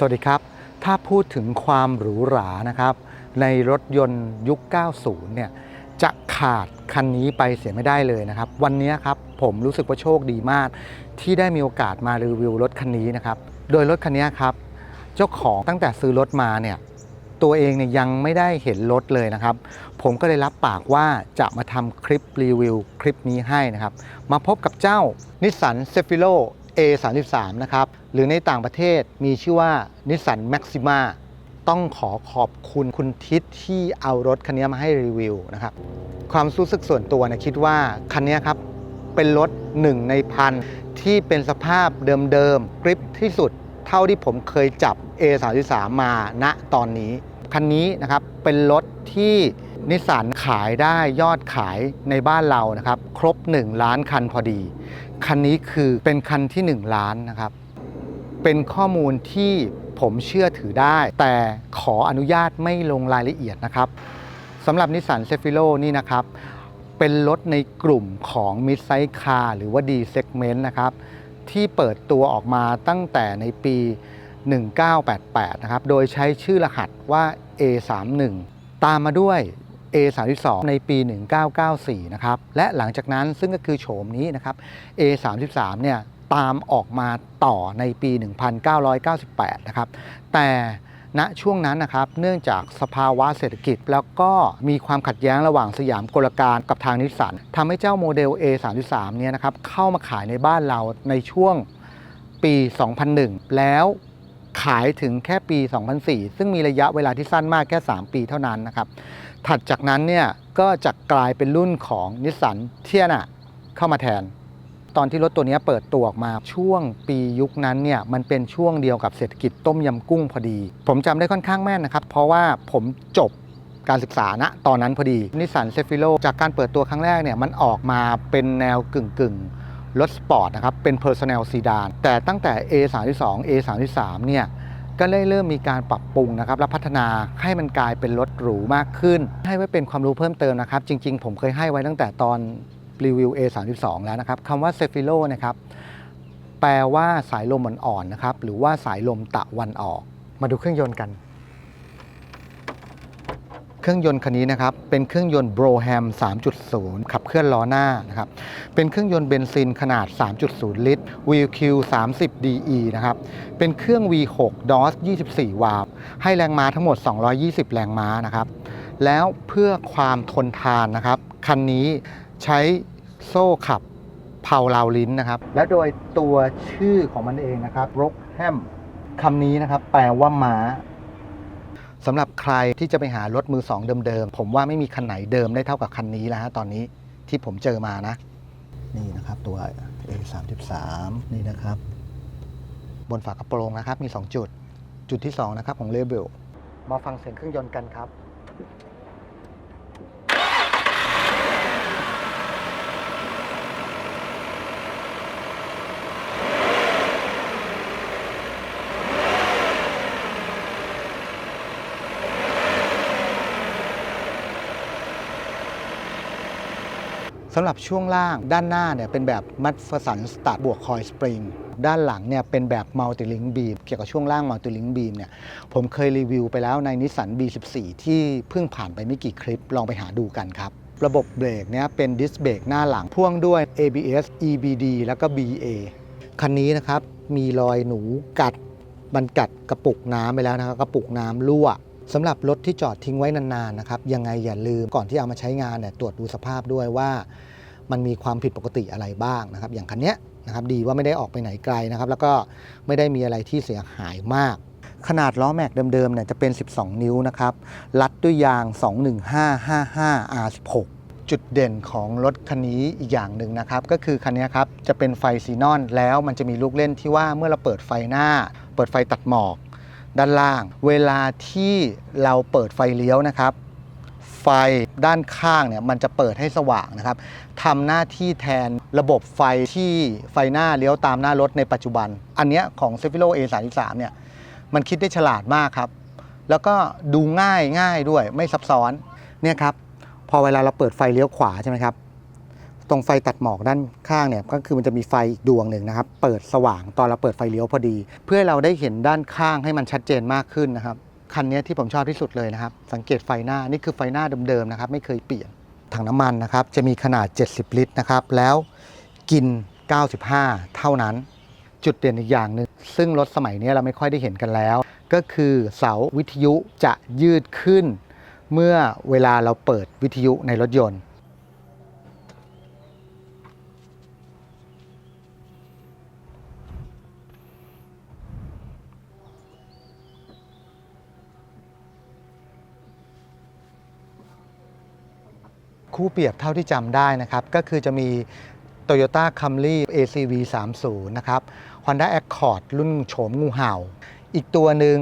สวัสดีครับ ถ้าพูดถึงความหรูหรานะครับ ในรถยนต์ยุค 90 เนี่ยจะขาดคันนี้ไปเสียไม่ได้เลยนะครับ วันนี้ครับผมรู้สึกว่าโชคดีมาก ที่ได้มีโอกาสมารีวิวรถคันนี้นะครับ โดยรถคันนี้ครับ เจ้าของตั้งแต่ซื้อรถมาเนี่ยตัวเองเนี่ยยังไม่ได้เห็นรถเลยนะครับ ผมก็เลยรับปากว่าจะมาทำคลิปรีวิวคลิปนี้ให้นะครับ มาพบกับเจ้านิสสันเซฟิโล A33 นะครับ หรือในต่างประเทศมีชื่อว่านิสสันแม็กซิมาต้องขอขอบคุณคุณทิศที่เอารถคันนี้มาให้รีวิวนะครับ ความรู้สึกส่วนตัวนะคิดว่าคันนี้ครับ เป็นรถหนึ่งในพันที่เป็นสภาพเดิมๆกริปที่สุดเท่าที่ผมเคยจับ A33 มาณตอนนี้ คันนี้นะครับเป็นรถที่นิสสันขายได้ยอดขายในบ้านเรานะครับ ครบ 1 ล้านคันพอดี คันนี้คือเป็นคันที่ 1 ล้านนะครับ เป็นข้อมูลที่ผมเชื่อถือได้ แต่ขออนุญาตไม่ลงรายละเอียดนะครับสำหรับนิสสันเซฟิโลนี่นะครับ เป็นรถในกลุ่มของ Mid Size Car หรือว่า D Segment นะครับ ที่เปิดตัวออกมาตั้งแต่ในปี 1988 นะครับ โดยใช้ชื่อรหัสว่า A31 ตามมาด้วย A32 ในปี 1994 นะครับ และหลังจากนั้นซึ่งก็คือโฉมนี้นะครับ A33 เนี่ย ตามออกมาต่อในปี 1998 นะครับ แต่ณช่วงนั้นนะครับ เนื่องจากสภาวะเศรษฐกิจ แล้วก็มีความขัดแย้งระหว่างสยามกลการกับทางนิสสันทำให้เจ้าโมเดล A33 เนี่ยนะครับเข้ามาขายในบ้านเราในช่วงปี 2001 แล้วขายถึงแค่ปี 2004 ซึ่งมีระยะเวลาที่สั้นมากแค่ 3 ปีเท่านั้นนะครับ ถัดจากนั้นเนี่ยก็จะกลายเป็นรุ่นของนิสสันเทียนะเข้ามาแทน ตอนที่รถตัวนี้เปิดตัวออกมาช่วงปียุคนั้นเนี่ยมันเป็นช่วงเดียวกับเศรษฐกิจต้มยำกุ้งพอดี ผมจำได้ค่อนข้างแม่นนะครับ เพราะว่าผมจบการศึกษาณตอนนั้นพอดีนิสสันเซฟิโลจากการเปิดตัวครั้งแรกเนี่ยมันออกมาเป็นแนวกึ่งกึ่งรถสปอร์ตนะครับ เป็น Personal Sedan แต่ตั้งแต่ A32 A33 เนี่ยก็เริ่มมีการปรับปรุงนะครับ และพัฒนาให้มันกลายเป็นรถหรูมากขึ้น ให้ไว้เป็นความรู้เพิ่มเติมนะครับ จริง ๆ ผมเคยให้ไว้ตั้งแต่ตอน รีวิว A32 แล้วนะครับคำว่า c e p h i l o นะครับแปลว่าสายลมอ่อนๆนะครับหรือว่าสายลมตะวันออก มาดูเครื่องยนต์กัน เครื่องยนต์คันนี้นะครับเป็นเครื่องยนต์ Broham 3.0 ขับเคลื่อนล้อหน้านะครับเป็นเครื่องยนต์เบนซินขนาด 3.0 ลิตร VQ 30 DE นะครับเป็นเครื่อง V6 DOS 24 วาล์วให้แรงม้าทั้งหมด 220 แรงม้านะครับแล้วเพื่อความทนทานนะครับคันนี้ ใช้โซ่ขับเผาลาวลิ้นนะครับ และโดยตัวชื่อของมันเองนะครับรกแฮมคำนี้นะครับ แปลว่าม้าสำหรับใครที่จะไปหารถมือสองเดิมๆ ผมว่าไม่มีคันไหนเดิมได้เท่ากับคันนี้แล้วฮะตอนนี้ที่ผมเจอมานะ นี่นะครับตัว A33 นี่นะครับ บนฝากระโปรงนะครับ มี 2 จุด จุดที่ 2 นะครับของเลเบลมาฟังเสียงเครื่องยนต์กันครับ สำหรับช่วงล่างด้านหน้าเนี่ยเป็นแบบมัดฟสันสตาร์บวกคอยสปริงด้านหลังเนี่ยเป็นแบบมัลติลิงบีมเกี่ยวกับช่วงล่างมัลติลิงบีมเนี่ยผมเคยรีวิวไปแล้วในนิสสัน B14 ที่เพิ่งผ่านไปไม่กี่คลิปลองไปหาดูกันครับ ระบบเบรกเนี่ยเป็นดิสเบรกหน้าหลังพ่วงด้วย ABS EBD แล้วก็ BA คันนี้นะครับมีรอยหนูกัดมันกัดกระปุกน้ำไปแล้วนะครับกระปุกน้ำรั่ว สำหรับรถที่จอดทิ้งไว้นานๆนะครับยังไงอย่าลืมก่อนที่เอามาใช้งานเนี่ยตรวจดูสภาพด้วยว่า มันมีความผิดปกติอะไรบ้างนะครับ อย่างคันเนี้ยนะครับดีว่าไม่ได้ออกไปไหนไกลนะครับ แล้วก็ไม่ได้มีอะไรที่เสียหายมาก ขนาดล้อแม็กเดิมๆเนี่ยจะเป็น 12 นิ้วนะครับรัดด้วยยาง 21555 R16 จุดเด่นของรถคันนี้อีกอย่างหนึ่งนะครับ ก็คือคันนี้ครับจะเป็นไฟซีนอนแล้วมันจะมีลูกเล่นที่ว่าเมื่อเราเปิดไฟหน้า เปิดไฟตัดหมอก ด้านล่าง เวลาที่เราเปิดไฟเลี้ยวนะครับ ไฟด้านข้างเนี่ยมันจะเปิดให้สว่างนะครับทำหน้าที่แทนระบบไฟที่ไฟหน้าเลี้ยวตามหน้ารถในปัจจุบัน อันเนี้ยของ c e f i l o A33 เนี่ยมันคิดได้ฉลาดมากครับ แล้วก็ดูง่ายง่ายด้วยไม่ซับซ้อนเนี่ยครับพอเวลาเราเปิดไฟเลี้ยวขวาใช่ไหมครับ ตรงไฟตัดหมอกด้านข้างเนี่ยก็คือมันจะมีไฟอีกดวงหนึ่งนะครับ เปิดสว่างตอนเราเปิดไฟเลี้ยวพอดี เพื่อเราได้เห็นด้านข้างให้มันชัดเจนมากขึ้นนะครับคันนี้ที่ผมชอบที่สุดเลยนะครับ สังเกตไฟหน้านี่คือไฟหน้าเดิมๆนะครับ ไม่เคยเปลี่ยนถังน้ำมันนะครับ จะมีขนาด 70 ลิตรนะครับ แล้วกิน 95 เท่านั้น จุดเด่นอีกอย่างหนึ่งซึ่งรถสมัยนี้เราไม่ค่อยได้เห็นกันแล้ว ก็คือเสาวิทยุจะยืดขึ้น เมื่อเวลาเราเปิดวิทยุในรถยนต์ คู่เปรียบเท่าที่จำได้นะครับ ก็คือจะมี Toyota Camry ACV 30นะครับ Honda Accord รุ่นโฉมงูเห่า อีกตัวหนึ่ง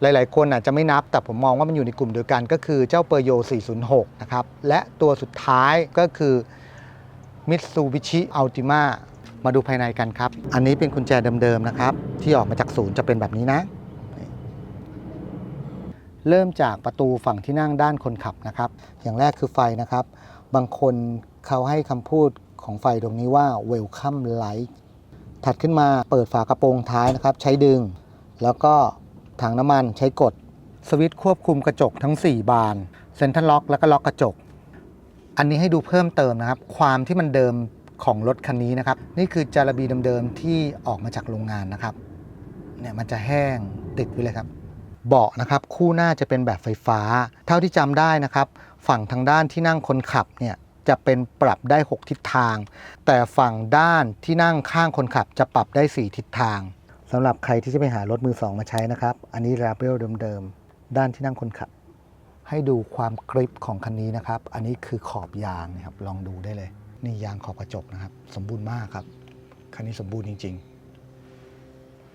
หลายๆ คนอาจจะไม่นับ แต่ผมมองว่ามันอยู่ในกลุ่มเดียวกัน ก็คือเจ้าเปอร์โย 406 นะครับ และตัวสุดท้ายก็คือ Mitsubishi Altima มาดูภายในกันครับ อันนี้เป็นกุญแจเดิมๆนะครับ ที่ออกมาจากศูนย์จะเป็นแบบนี้นะ เริ่มจากประตูฝั่งที่นั่งด้านคนขับนะครับ อย่างแรกคือไฟนะครับ บางคนเขาให้คำพูดของไฟตรงนี้ว่า welcome light ถัดขึ้นมาเปิดฝากระโปรงท้ายนะครับ ใช้ดึง แล้วก็ถังน้ำมันใช้กด สวิตช์ควบคุมกระจกทั้ง 4 บานเซ็นทรัลล็อกแล้วก็ล็อกกระจก อันนี้ให้ดูเพิ่มเติมนะครับ ความที่มันเดิมของรถคันนี้นะครับ นี่คือจาระบีเดิมๆที่ออกมาจากโรงงานนะครับเนี่ยมันจะแห้งติดไว้เลยครับ เบาะนะครับ คู่หน้าจะเป็นแบบไฟฟ้า เท่าที่จำได้นะครับ ฝั่งทางด้านที่นั่งคนขับเนี่ยจะเป็นปรับได้ 6 ทิศทาง แต่ฝั่งด้านที่นั่งข้างคนขับจะปรับได้ 4 ทิศทางสำหรับใครที่จะไปหารถมือสองมาใช้นะครับ อันนี้ราเบลเดิมๆด้านที่นั่งคนขับ ให้ดูความกริปของคันนี้นะครับ อันนี้คือขอบยางนะครับลองดูได้เลย นี่ยางขอบกระจกนะครับ สมบูรณ์มากครับคันนี้สมบูรณ์จริง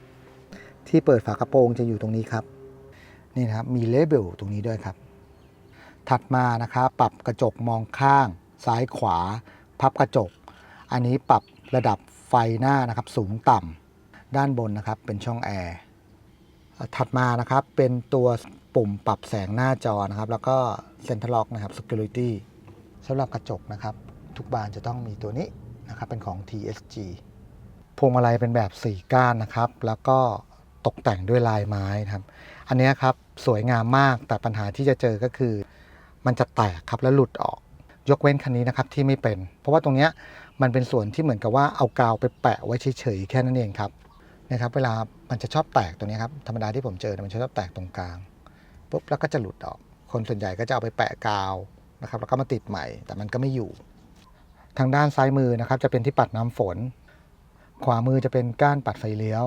ๆ ที่เปิดฝากระโปรงจะอยู่ตรงนี้ครับนี่นะครับมีเลเบลตรงนี้ด้วยครับ ถัดมานะครับปรับกระจกมองข้าง ซ้ายขวา พับกระจก อันนี้ปรับระดับไฟหน้านะครับสูงต่ำด้านบนนะครับเป็นช่องแอร์ถัดมานะครับเป็นตัวปุ่มปรับแสงหน้าจอนะครับ แล้วก็เซ็นทรัลล็อกนะครับ Security สำหรับกระจกนะครับ ทุกบานจะต้องมีตัวนี้นะครับเป็นของ TSG พวงมาลัยเป็นแบบ 4 ก้านนะครับ แล้วก็ตกแต่งด้วยลายไม้นะครับ อันนี้ครับสวยงามมากแต่ปัญหาที่จะเจอก็คือ มันจะแตกครับแล้วหลุดออก ยกเว้นคันนี้นะครับที่ไม่เป็น เพราะว่าตรงเนี้ยมันเป็นส่วนที่เหมือนกับว่าเอากาวไปแปะไว้เฉยๆแค่นั้นเองครับนะครับเวลามันจะชอบแตกตรงนี้ครับธรรมดาที่ผมเจอมันชอบแตกตรงกลางปุ๊บแล้วก็จะหลุดออก คนส่วนใหญ่ก็จะเอาไปแปะกาวนะครับแล้วก็มาติดใหม่ แต่มันก็ไม่อยู่ ทางด้านซ้ายมือนะครับจะเป็นที่ปัดน้ำฝน ขวามือจะเป็นก้านปัดไฟเลี้ยว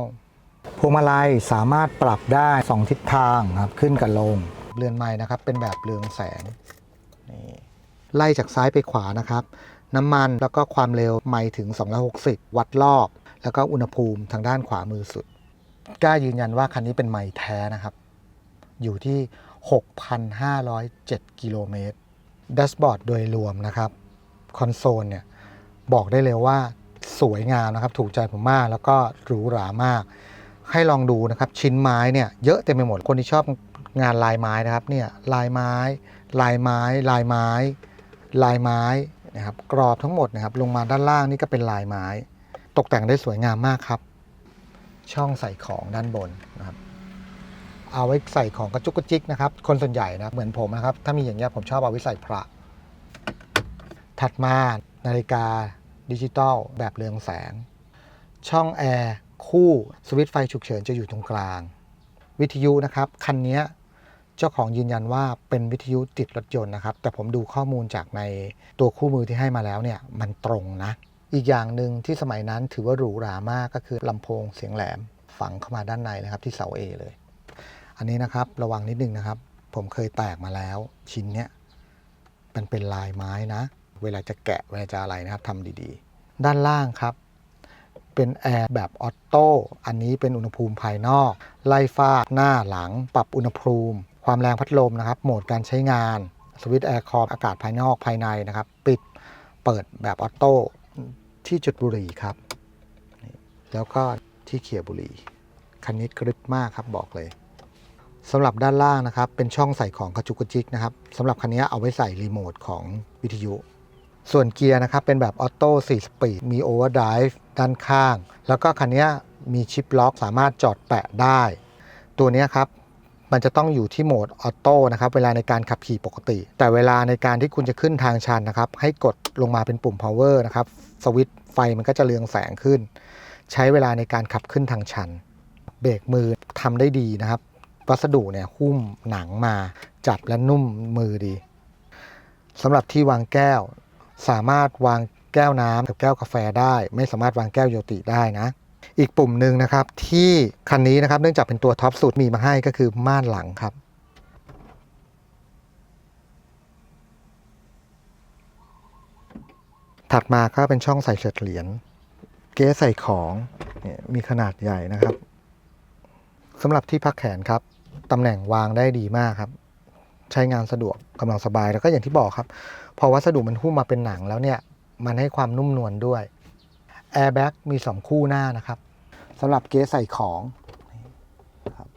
พวงมาลัยสามารถปรับได้ 2 ทิศทางครับขึ้นกับลง เรือนไม้นะครับ เป็นแบบเรืองแสงนี่ไล่จากซ้ายไปขวานะครับ น้ำมันแล้วก็ความเร็วไมล์ถึง 260 วัดรอบ แล้วก็อุณหภูมิทางด้านขวามือสุดกล้ายืนยันว่าคันนี้เป็นไมล์แท้นะครับ อยู่ที่ 6,507 กิโลเมตรแดชบอร์ดโดยรวมนะครับ คอนโซลเนี่ยบอกได้เลยว่าสวยงามนะครับ ถูกใจผมมากแล้วก็หรูหรามาก ให้ลองดูนะครับ ชิ้นไม้เนี่ยเยอะเต็มไปหมดคนที่ชอบ งานลายไม้นะครับเนี่ยลายไม้ ลายไม้ ลายไม้ ลายไม้นะครับกรอบทั้งหมดนะครับ ลงมาด้านล่างนี่ก็เป็นลายไม้ ตกแต่งได้สวยงามมากครับ ช่องใส่ของด้านบนนะครับ เอาไว้ใส่ของกระจุกกระจิกนะครับ คนส่วนใหญ่นะเหมือนผมนะครับ ถ้ามีอย่างเงี้ยผมชอบเอาไว้ใส่พระ ถัดมานาฬิกาดิจิตอลแบบเรืองแสง ช่องแอร์คู่สวิตช์ไฟฉุกเฉินจะอยู่ตรงกลาง วิทยุนะครับ คันนี้ เจ้าของยืนยันว่าเป็นวิทยุติดรถยนต์นะครับ แต่ผมดูข้อมูลจากในตัวคู่มือที่ให้มาแล้วเนี่ยมันตรงนะ อีกอย่างหนึ่งที่สมัยนั้นถือว่าหรูหรามากก็คือลำโพงเสียงแหลมฝังเข้ามาด้านในนะครับที่เสา A เลย อันนี้นะครับระวังนิดนึงนะครับ ผมเคยแตกมาแล้วชิ้นเนี้ยมันเป็นลายไม้นะ เวลาจะแกะเวลาจะอะไรนะครับทำดีๆ ด้านล่างครับเป็นแอร์แบบออโต้ อันนี้เป็นอุณหภูมิภายนอก ไล่ฟ้าหน้าหลัง ปรับอุณหภูมิ ความแรงพัดลมนะครับ โหมดการใช้งาน สวิตช์แอร์คอมอากาศภายนอกภายในนะครับ ปิดเปิดแบบออโต้ที่จุดบุหรี่ครับ แล้วก็ที่เขี่ยบุหรี่ คันนี้กริปมากครับบอกเลยสำหรับด้านล่างนะครับ เป็นช่องใส่ของกระจุกกระจิกนะครับสำหรับคันนี้เอาไว้ใส่รีโมทของวิทยุ ส่วนเกียร์นะครับ เป็นแบบออโต้4สปีด มีโอเวอร์ไดฟ์ด้านข้าง แล้วก็คันนี้มีชิปล็อกสามารถจอดแปะได้ ตัวนี้ครับ มันจะต้องอยู่ที่โหมดออโต้นะครับเวลาในการขับขี่ปกติ แต่เวลาในการที่คุณจะขึ้นทางชันนะครับ ให้กดลงมาเป็นปุ่ม power นะครับสวิตช์ไฟมันก็จะเรืองแสงขึ้น ใช้เวลาในการขับขึ้นทางชัน เบรกมือทำได้ดีนะครับ วัสดุเนี่ยหุ้มหนังมาจับและนุ่มมือดีสำหรับที่วางแก้ว สามารถวางแก้วน้ำกับแก้วกาแฟได้ ไม่สามารถวางแก้วโยติได้นะ อีกปุ่มหนึ่งนะครับที่คันนี้นะครับเนื่องจากเป็นตัวท็อปสุดมีมาให้ก็คือม่านหลังครับ ถัดมาก็เป็นช่องใส่เศษเหรียญเก๊ใส่ของมีขนาดใหญ่นะครับสำหรับที่พักแขนครับตำแหน่งวางได้ดีมากครับ ใช้งานสะดวกกำลังสบายแล้วก็อย่างที่บอกครับ พอวัสดุมันหุ้มมาเป็นหนังแล้วเนี่ย มันให้ความนุ่มนวลด้วย แอร์แบ็กมี 2 คู่หน้านะครับสำหรับเก๊ใส่ของครับ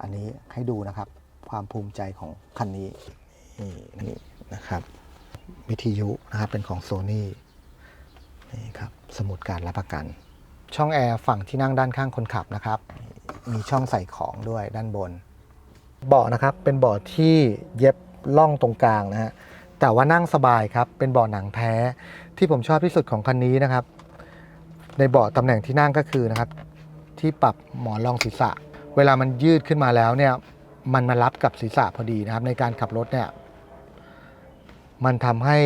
อันนี้ให้ดูนะครับ ความภูมิใจของคันนี้นี่นี่นะครับวิทยุนะครับเป็นของ Sony นี่ครับสมุดการรับประกัน ช่องแอร์ฝั่งที่นั่งด้านข้างคนขับนะครับ มีช่องใส่ของด้วยด้านบน เบาะนะครับเป็นเบาะที่เย็บล่องตรงกลางนะฮะแต่ว่านั่งสบายครับเป็นเบาะหนังแท้ ที่ผมชอบที่สุดของคันนี้นะครับ ในเบาะตำแหน่งที่นั่งก็คือนะครับ ที่ปรับหมอนรองศีรษะ เวลามันยืดขึ้นมาแล้วเนี่ย มันมารับกับศีรษะพอดีนะครับ ในการขับรถเนี่ย มันทำให้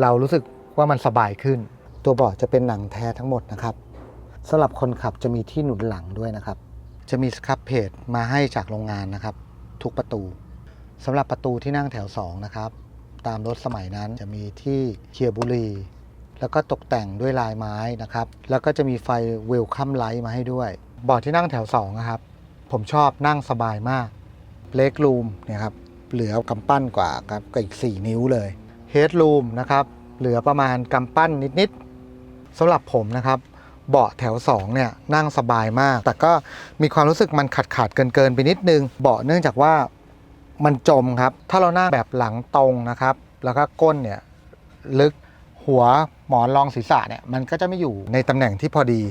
เรารู้สึกว่ามันสบายขึ้น ตัวเบาะจะเป็นหนังแท้ทั้งหมดนะครับสำหรับคนขับจะมีที่หนุนหลังด้วยนะครับ จะมีสครับเพจมาให้จากโรงงานนะครับ ทุกประตูสำหรับประตูที่นั่งแถว2นะครับ ตามรถสมัยนั้นจะมีที่เคียบุรี แล้วก็ตกแต่งด้วยลายไม้นะครับ แล้วก็จะมีไฟเวลคัมไลท์มาให้ด้วยเบาะที่นั่งแถว2นะครับ ผมชอบนั่งสบายมากเลกรูมเนี่ยครับเหลือกำปั้นกว่าครับก็อีก 4 นิ้วเลยเฮดรูมนะครับเหลือประมาณกำปั้นนิดๆสำหรับผมนะครับเบาะแถว2เนี่ยนั่งสบายมาก แต่ก็มีความรู้สึกมันขาดขาดๆเกินเกินๆไปนิดนึง เบาะเนื่องจากว่า มันจมครับ ถ้าเรานั่งแบบหลังตรงนะครับ แล้วก็ก้นเนี่ยลึกหัวหมอนรองศีรษะเนี่ยมันก็จะไม่อยู่ในตำแหน่งที่พอดี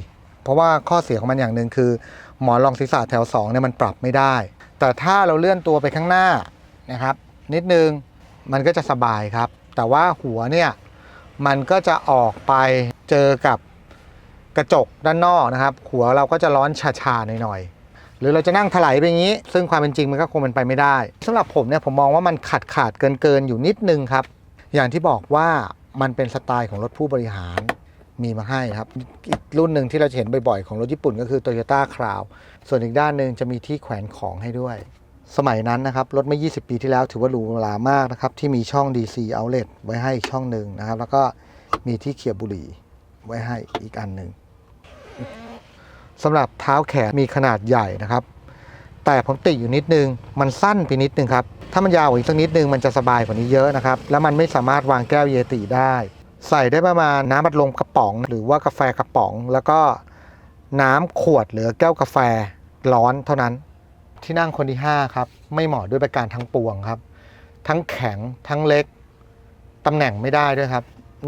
เพราะว่าข้อเสียของมันอย่างหนึ่งคือ หมอนรองศีรษะแถว2เนี่ยมันปรับไม่ได้ แต่ถ้าเราเลื่อนตัวไปข้างหน้านะครับ นิดนึงมันก็จะสบายครับ แต่ว่าหัวเนี่ยมันก็จะออกไปเจอกับกระจกด้านนอกนะครับ หัวเราก็จะร้อนชาๆหน่อยๆ หรือเราจะนั่งถลายไปอย่างนี้ ซึ่งความเป็นจริงมันก็คงเป็นไปไม่ได้สำหรับผมเนี่ยผมมองว่ามันขาดขาดเกินเกินๆอยู่นิดนึงครับ อย่างที่บอกว่ามันเป็นสไตล์ของรถผู้บริหารมีมาให้ครับ อีกรุ่นหนึ่งที่เราจะเห็นบ่อยๆ ของรถญี่ปุ่นก็คือ Toyota Crown ส่วนอีกด้านหนึ่งจะมีที่แขวนของให้ด้วย สมัยนั้นนะครับ รถเมื่อ 20 ปีที่แล้วถือว่าหรูหรามากนะครับ ที่มีช่อง DC outlet ไว้ให้อีกช่องหนึ่งนะครับ แล้วก็มีที่เขียบบุหรี่ไว้ให้อีกอันหนึ่ง สำหรับเท้าแขนมีขนาดใหญ่นะครับ แต่ผมติอยู่นิดนึง มันสั้นไปนิดนึงครับ ถ้ามันยาวกว่าอีกสักนิดนึงมันจะสบายกว่านี้เยอะนะครับ แล้วมันไม่สามารถวางแก้วเยติได้ ใส่ได้ประมาณน้ำบัดลมกระป๋อง หรือว่ากาแฟกระป๋อง แล้วก็น้ำขวดหรือแก้วกาแฟร้อนเท่านั้น ที่นั่งคนที่ 5 ครับ ไม่เหมาะด้วยประการทั้งปวงครับ ทั้งแข็งทั้งเล็กตำแหน่งไม่ได้ด้วยครับ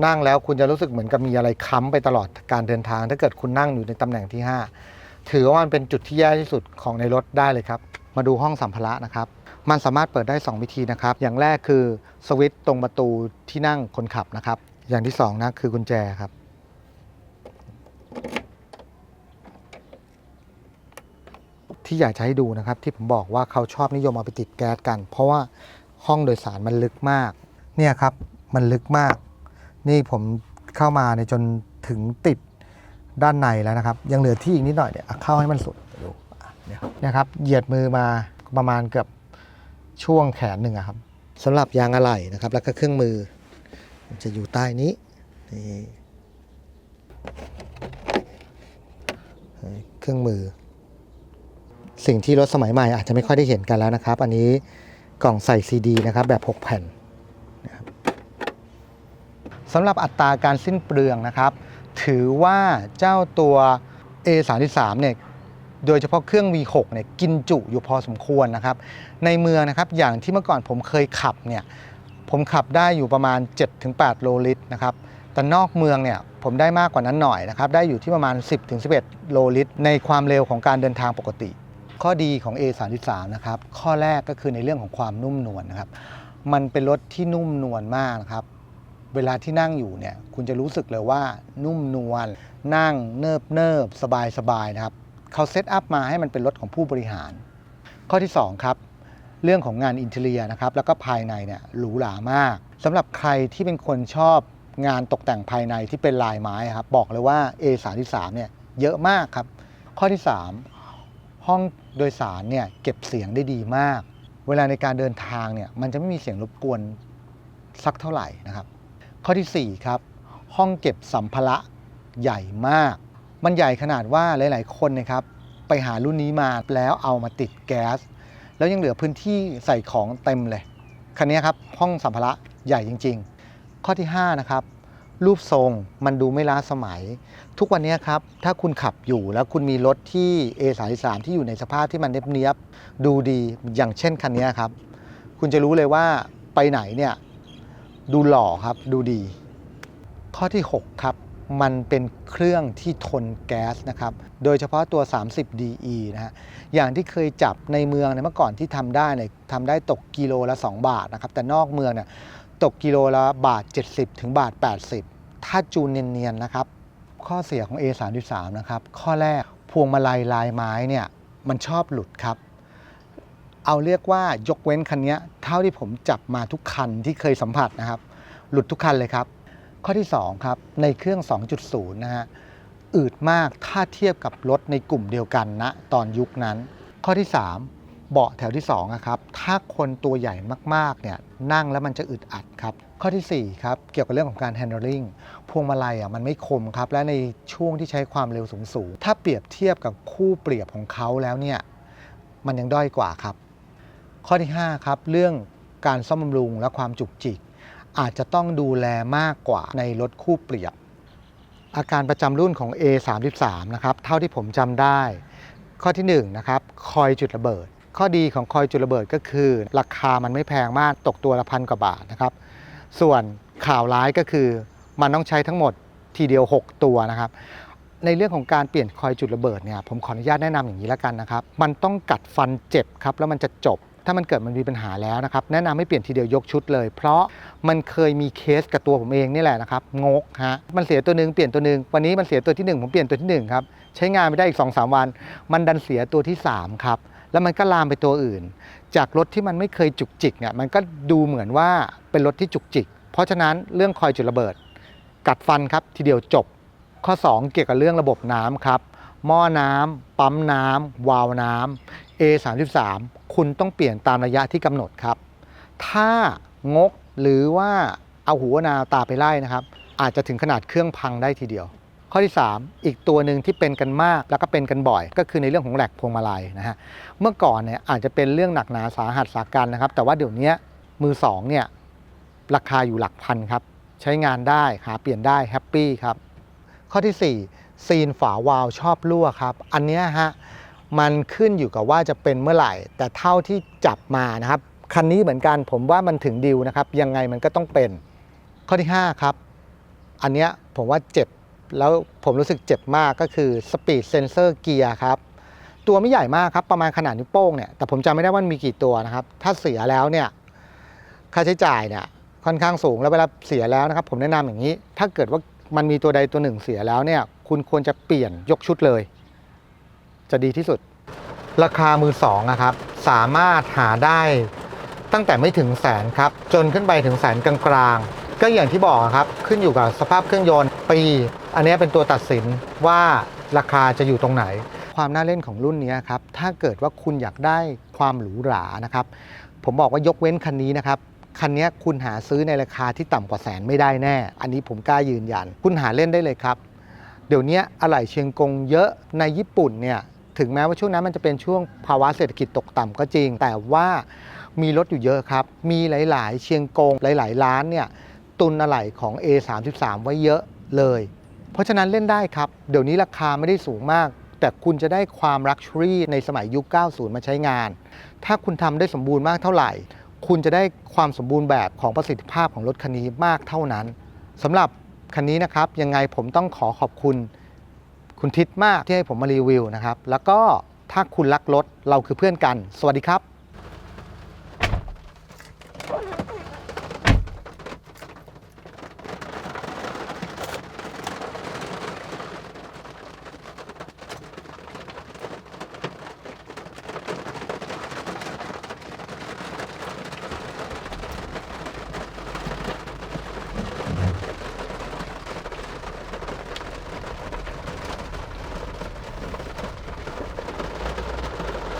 นั่งแล้วคุณจะรู้สึกเหมือนกับมีอะไรค้ำไปตลอดการเดินทาง ถ้าเกิดคุณนั่งอยู่ในตำแหน่งที่ 5 ถือว่ามันเป็นจุดที่แย่ที่สุดของในรถได้เลยครับ มาดูห้องสัมภาระนะครับ มันสามารถเปิดได้ 2 วิธีนะครับ อย่างแรกคือสวิตช์ตรงประตูที่นั่งคนขับนะครับ อย่างที่2นะคือกุญแจครับที่อยากจะให้ดูนะครับที่ผมบอกว่าเขาชอบนิยมเอาไปติดแก๊สกัน เพราะว่าห้องโดยสารมันลึกมาก เนี่ยครับมันลึกมาก นี่ผมเข้ามาในยจนถึงติดด้านในแล้วนะครับ ยังเหลือที่อีกนิดหน่อยเนี่ยอะเข้าให้มันสุดดูอะเนี่ยครับเนี่ยครับ เหยียดมือมาประมาณเกือบช่วงแขนหนึ่งอะครับสำหรับยางอะไหล่นะครับ แล้วก็เครื่องมือมันจะอยู่ใต้นี้นี่เครื่องมือ สิ่งที่รถสมัยใหม่อาจจะไม่ค่อยได้เห็นกันแล้วนะครับ อันนี้กล่องใส่ซีดีนะครับแบบ 6 แผ่นนะครับ สำหรับอัตราการสิ้นเปลืองนะครับ ถือว่าเจ้าตัว A33 เนี่ยโดยเฉพาะเครื่อง V6 เนี่ยกินจุอยู่พอสมควรนะครับ ในเมืองนะครับอย่างที่เมื่อก่อนผมเคยขับเนี่ยผมขับได้อยู่ประมาณ 7-8 โลลิตรนะครับแต่นอกเมืองเนี่ยผมได้มากกว่านั้นหน่อยนะครับได้อยู่ที่ประมาณ 10-11 โลลิตร ในความเร็วของการเดินทางปกติ ข้อดีของ A33 นะครับข้อแรกก็คือในเรื่องของความนุ่มนวลนะครับมันเป็นรถที่นุ่มนวลมากนะครับ เวลาที่นั่งอยู่เนี่ยคุณจะรู้สึกเลยว่านุ่มนวลนั่งเนิบเนิบสบายสบายๆนะครับเขาเซตอัพมาให้มันเป็นรถของผู้บริหาร ข้อที่ 2 ครับ เรื่องของงานอินเทเรียนะครับแล้วก็ภายในเนี่ยหรูหรามากสำหรับใครที่เป็นคนชอบงานตกแต่งภายในที่เป็นลายไม้ครับบอกเลยว่า A33 เนี่ยเยอะมากครับ ข้อที่ 3 ห้องโดยสารเนี่ยเก็บเสียงได้ดีมาก เวลาในการเดินทางเนี่ยมันจะไม่มีเสียงรบกวนสักเท่าไหร่นะครับ ข้อทีสี่ 4 ครับ ห้องเก็บสัมภาระใหญ่มาก มันใหญ่ขนาดว่าหลาย ๆ คนนะครับไปหารุ่นนี้มาแล้วเอามาติดแก๊ส แล้วยังเหลือพื้นที่ใส่ของเต็มเลย คันนี้ครับห้องสัมภาระใหญ่จริง ๆ ข้อที่ 5 นะครับ รูปทรงมันดูไม่ล้าสมัย ทุกวันนี้ครับ ถ้าคุณขับอยู่แล้วคุณมีรถที่ A33 ที่อยู่ในสภาพที่มันเนียบๆดูดีอย่างเช่นคันนี้ครับ คุณจะรู้เลยว่าไปไหนเนี่ย ดูหล่อครับดูดี ข้อที่ 6 ครับ มันเป็นเครื่องที่ทนแก๊สนะครับ โดยเฉพาะตัว 30 DE นะฮะอย่างที่เคยจับในเมืองเนี่ยเมื่อก่อนที่ทำได้เนี่ยทำได้ตกกิโลละ 2 บาทนะครับ แต่นอกเมืองเนี่ยตกกิโลละบาท 70 ถึงบาท 80 ถ้าจูนเนียนๆนะครับ ข้อเสียของ A33 นะครับ ข้อแรกพวงมาลัยลายไม้เนี่ยมันชอบหลุดครับ เอาเรียกว่ายกเว้นคันนี้เท่าที่ผมจับมาทุกคันที่เคยสัมผัสนะครับ หลุดทุกคันเลยครับ ข้อที่ 2 ครับ ในเครื่อง 2.0 นะฮะอืดมากถ้าเทียบกับรถในกลุ่มเดียวกันนะตอนยุคนั้น ข้อที่ 3 เบาะแถวที่2นะครับถ้าคนตัวใหญ่มากๆเนี่ยนั่งแล้วมันจะอึดอัดครับ ข้อทีสี่4ครับเกี่ยวกับเรื่องของการ handling พวงมาลัยอะมันไม่คมครับ และในช่วงที่ใช้ความเร็วสูงๆถ้าเปรียบเทียบกับคู่เปรียบของเขาแล้วเนี่ยมันยังด้อยกว่าครับ ข้อที่ 5 ครับ เรื่องการซ่อมบำรุงและความจุกจิก อาจจะต้องดูแลมากกว่าในรถคู่เปรียบ อาการประจำรุ่นของ A33 นะครับเท่าที่ผมจำได้ ข้อที่1นะครับคอยจุดระเบิด ข้อดีของคอยจุดระเบิดก็คือ ราคามันไม่แพงมากตกตัวละพันกว่าบาทนะครับส่วนข่าวร้ายก็คือ มันต้องใช้ทั้งหมดทีเดียว 6 ตัวนะครับในเรื่องของการเปลี่ยนคอยจุดระเบิดเนี่ยผมขออนุญาตแนะนำอย่างนี้แล้วกันนะครับ มันต้องกัดฟันเจ็บครับ แล้วมันจะจบ ถ้ามันเกิดมันมีปัญหาแล้วนะครับแนะนำให้เปลี่ยนทีเดียวยกชุดเลย เพราะมันเคยมีเคสกับตัวผมเองนี่แหละนะครับงกฮะมันเสียตัวหนึ่งเปลี่ยนตัวหนึ่งวันนี้มันเสียตัวที่หนึ่งผมเปลี่ยนตัวที่หนึ่งครับ ใช้งานไม่ได้อีก2อสวัน มันดันเสียตัวที่สามครับ แล้วมันก็ลามไปตัวอื่น จากรถที่มันไม่เคยจุกจิกเนี่ยมันก็ดูเหมือนว่าเป็นรถที่จุกจิก เพราะฉะนั้นเรื่องคอยจุดระเบิด กัดฟันครับทีเดียวจบ ข้อ 2 เกี่ยวกับเรื่องระบบน้ำครับหม้อน้ำปั๊มน้ำวาล์วน้ำ A33 คุณต้องเปลี่ยนตามระยะที่กำหนดครับ ถ้างกหรือว่าเอาหัวนาตาไปไล่นะครับ อาจจะถึงขนาดเครื่องพังได้ทีเดียว ข้อที่ 3 อีกตัวหนึ่งที่เป็นกันมากแล้วก็เป็นกันบ่อย ก็คือในเรื่องของแหลกพวงมาลัยนะฮะเมื่อก่อนเนี่ยอาจจะเป็นเรื่องหนักหนาสาหัสสากันนะครับ แต่ว่าเดี๋ยวนี้มือสองเนี่ยราคาอยู่หลักพันครับใช้งานได้หาเปลี่ยนได้แฮปปี้ครับข้อที่ 4 ซีนฝาวาลชอบรั่วครับ อันเนี้ยฮะ มันขึ้นอยู่กับว่าจะเป็นเมื่อไหร่ แต่เท่าที่จับมานะครับ คันนี้เหมือนกันผมว่ามันถึงดิวนะครับ ยังไงมันก็ต้องเป็น ข้อที่ 5 ครับ อันเนี้ยผมว่าเจ็บแล้วผมรู้สึกเจ็บมากก็คือ Speed Sensor Gear ครับ ตัวไม่ใหญ่มากครับ ประมาณขนาดนิ้วโป้งเนี่ยแต่ผมจำไม่ได้ว่ามันมีกี่ตัวนะครับ ถ้าเสียแล้วเนี่ยค่าใช้จ่ายเนี่ยค่อนข้างสูงแล้วเวลาเสียแล้วนะครับ ผมแนะนำอย่างนี้ ถ้าเกิดว่ามันมีตัวใดตัวหนึ่งเสียแล้วเนี่ย คุณควรจะเปลี่ยนยกชุดเลย จะดีที่สุด ราคามือสองนะครับ สามารถหาได้ตั้งแต่ไม่ถึงแสนครับ จนขึ้นไปถึงแสนกลางๆ ก็อย่างที่บอกครับ ขึ้นอยู่กับสภาพเครื่องยนต์ปี อันนี้เป็นตัวตัดสินว่าราคาจะอยู่ตรงไหน ความน่าเล่นของรุ่นนี้ครับ ถ้าเกิดว่าคุณอยากได้ความหรูหรานะครับ ผมบอกว่ายกเว้นคันนี้นะครับคันนี้คุณหาซื้อในราคาที่ต่ำกว่าแสนไม่ได้แน่ อันนี้ผมกล้ายืนยัน คุณหาเล่นได้เลยครับ เดี๋ยวนี้อะไหล่เชียงกงเยอะในญี่ปุ่นเนี่ย ถึงแม้ว่าช่วงนั้นมันจะเป็นช่วงภาวะเศรษฐกิจตกต่ำก็จริง แต่ว่ามีรถอยู่เยอะครับ มีหลาย ๆ เชียงกงหลาย ๆ ร้านเนี่ยตุนอะไหล่ของ A33 ไว้เยอะเลย เพราะฉะนั้นเล่นได้ครับ เดี๋ยวนี้ราคาไม่ได้สูงมาก แต่คุณจะได้ความลักชัวรี่ในสมัยยุค 90 มาใช้งาน ถ้าคุณทำได้สมบูรณ์มากเท่าไหร่ คุณจะได้ความสมบูรณ์แบบของประสิทธิภาพของรถคันนี้มากเท่านั้นสำหรับคันนี้นะครับยังไงผมต้องขอขอบคุณ คุณทิศมากที่ให้ผมมารีวิวนะครับ แล้วก็ถ้าคุณรักรถเราคือเพื่อนกัน สวัสดีครับ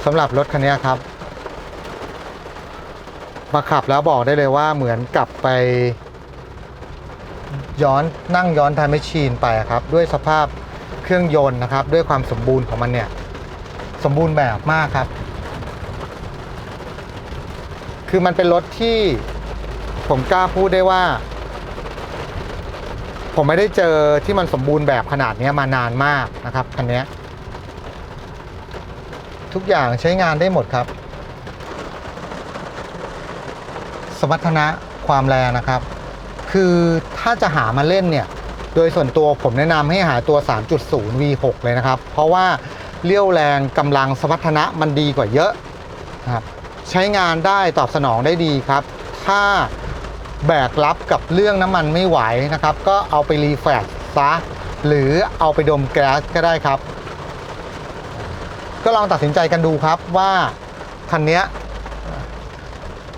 สำหรับรถคันนี้ครับ มาขับแล้วบอกได้เลยว่าเหมือนกลับไป ย้อนนั่งย้อนไทม์แมชชีนไปครับ ด้วยสภาพเครื่องยนต์นะครับ ด้วยความสมบูรณ์ของมันเนี่ย สมบูรณ์แบบมากครับ คือมันเป็นรถที่ผมกล้าพูดได้ว่า ผมไม่ได้เจอที่มันสมบูรณ์แบบขนาดนี้มานานมากนะครับคันนี้ ทุกอย่างใช้งานได้หมดครับ สมรรถนะความแรงนะครับ คือถ้าจะหามาเล่นเนี่ย โดยส่วนตัวผมแนะนำให้หาตัว 3.0 V6 เลยนะครับ เพราะว่าเลี้ยวแรงกำลังสมรรถนะมันดีกว่าเยอะนะครับใช้งานได้ตอบสนองได้ดีครับ ถ้าแบกรับกับเรื่องน้ำมันไม่ไหวนะครับ ก็เอาไปรีแฟกซะหรือเอาไปดมแก๊สก็ได้ครับ ก็ลองตัดสินใจกันดูครับว่าคันนี้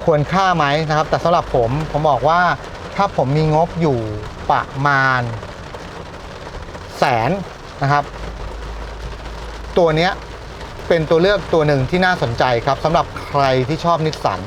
ควรค่าไหมนะครับ แต่สำหรับผมผมบอกว่าถ้าผมมีงบอยู่ประมาณแสนนะครับ ตัวนี้เป็นตัวเลือกตัวหนึ่งที่น่าสนใจครับสำหรับใครที่ชอบนิสสัน